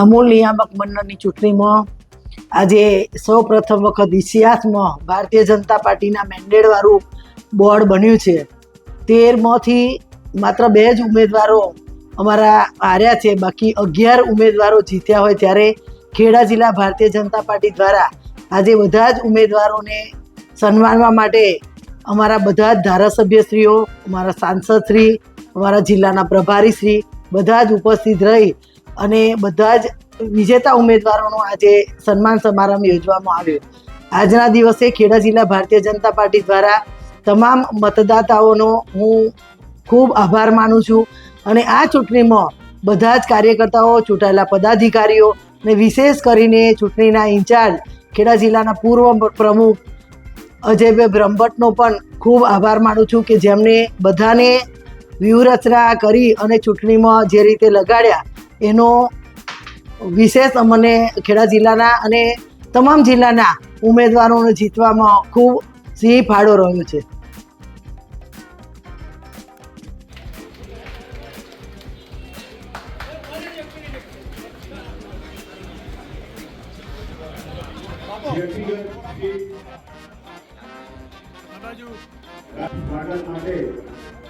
અમૂલ નિયામક મંડળની ચૂંટણીમાં આજે સૌ પ્રથમ વખત ઇતિહાસમાં ભારતીય જનતા પાર્ટીના મેન્ડેટવાળું બોર્ડ બન્યું છે. તેરમાંથી માત્ર બે જ ઉમેદવારો અમારા હાર્યા છે, બાકી અગિયાર ઉમેદવારો જીત્યા હોય ત્યારે ખેડા જિલ્લા ભારતીય જનતા પાર્ટી દ્વારા આજે બધા જ ઉમેદવારોને સન્માનવા માટે અમારા બધા જ ધારાસભ્યશ્રીઓ, અમારા સાંસદશ્રી, અમારા જિલ્લાના પ્રભારીશ્રી બધા જ ઉપસ્થિત રહી અને બધા જ વિજેતા ઉમેદવારોનો આજે સન્માન સમારંભ યોજવામાં આવ્યો. આજના દિવસે ખેડા જિલ્લા ભારતીય જનતા પાર્ટી દ્વારા તમામ મતદાતાઓનો હું ખૂબ આભાર માનું છું અને આ ચૂંટણીમાં બધા જ કાર્યકર્તાઓ, ચૂંટાયેલા પદાધિકારીઓ અને વિશેષ કરીને ચૂંટણીના ઇન્ચાર્જ, ખેડા જિલ્લાના પૂર્વ પ્રમુખ અજયભાઈ બ્રહ્મભટ્ટનો પણ ખૂબ આભાર માનું છું કે જેમણે બધાને વ્યૂહરચના કરી અને ચૂંટણીમાં જે રીતે લગાડ્યા, એનો વિશેષ અમને ખેડા જિલ્લાના અને તમામ જિલ્લાના ઉમેદવારોને જીતવામાં ખૂબ સિંહ ફાળો રહ્યો છે. માટે